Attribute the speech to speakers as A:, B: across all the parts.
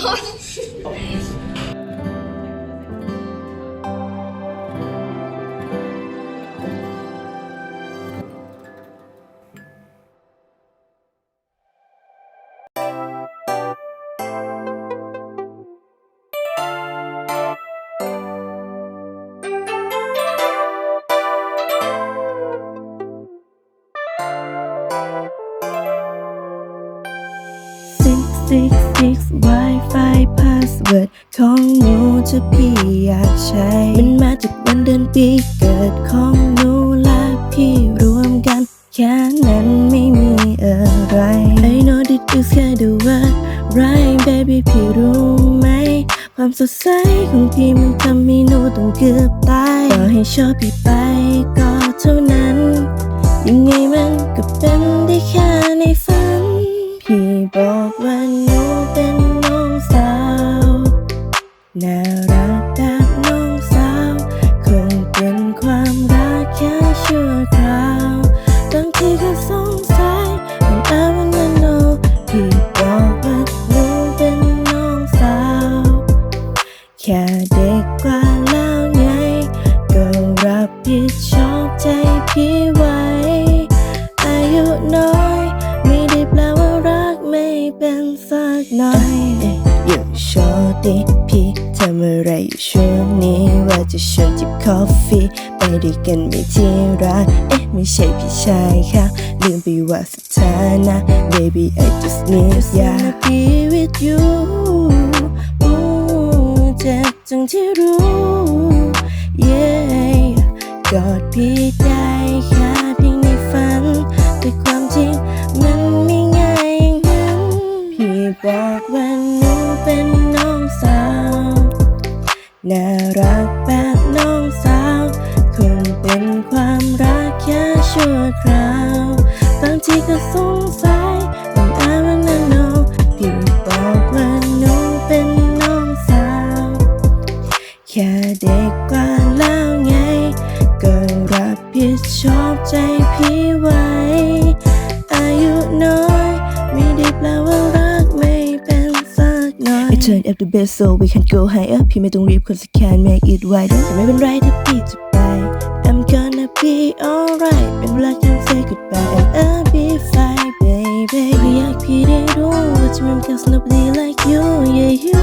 A: god.
B: Thank you. กิดของหนูจะพี่อยากใช้มันมาจากวันเดือนปีเกิดของหนูและพี่รวมกัน แค่นั้นไม่มีอะไร I know that you scared the word right baby พี่รู้ไหม ความสดใสของพี่มันทำให้หนูต้องเกือบตายต่อให้ชอบพี่ไปก็เท่านั้น ยังไงมันก็เป็นได้แค่ในฝัน พี่บอกว่า อยู่โชดีพี่ทำอะไรอยู่ช่วงนี้ว่าจะชวนจิบคอฟฟี่ไปด้วยกันไหม่ที่รักเอ๊ะไม่ใช่พี่ชายค่ะลืมไปว่าสถานะ baby
C: I
B: just need ya be with you เจ็บจังที่รู้ yeah กอดพี่ได้ บอกว่าหนูเป็นน้องสาว น่ารักแบบน้องสาวคงเป็นความรักแค่ชั่วคราวบางทีก็สงสัยมันอามันนั่นโนพี่บอกว่าหนูเป็นน้องสาว แค่เด็กกว่าแล้วไง ก็รับผิดชอบใจพี่ไว้ อายุน้อย I turn
C: up the bass so we can go higher พ
B: ี่ไม่ต้องรี
C: บ cause I
B: can make it wider แต่ไม่เป็นไรถ้าพี่จะไป I'm gonna be alright เป็นเวลาที่ say goodbye and I'll be fine baby ก็อยากพี่ได้รู้ว่าจะไม่มี cause nobody like you yeah you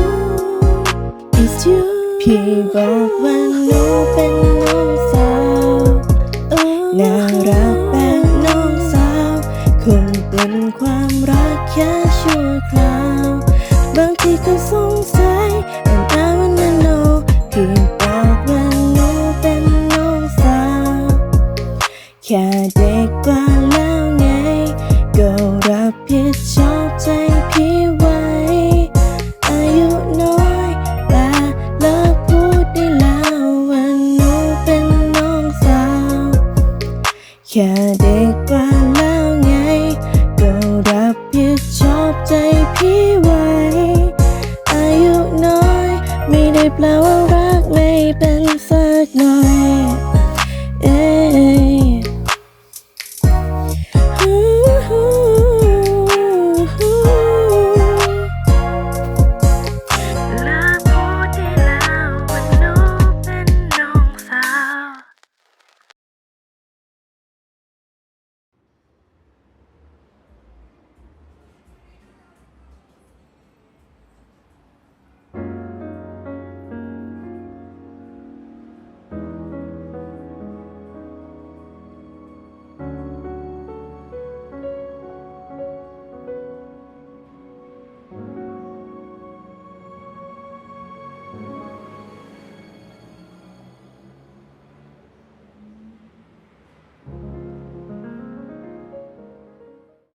B: It's you พี่บอกว่าหนูเป็นน้องสาวน่ารักแบบน้องสาวคงเป็นความรักแค่ชั่วคราว บางทีก็สงสัยแต่ตามันน่ะโนเพียงบอกว่นหนูเป็นน้องสาวแค่เด็กกว่าแล้วไง ก็รับผิดชอบใจพี่ไวอายุน้อยแต่เลิกพูดได้แล้วว่าหนูเป็นน้องสาวแค่เด็กกว่าแล้วไง ก็รับผิดชอบใจพี่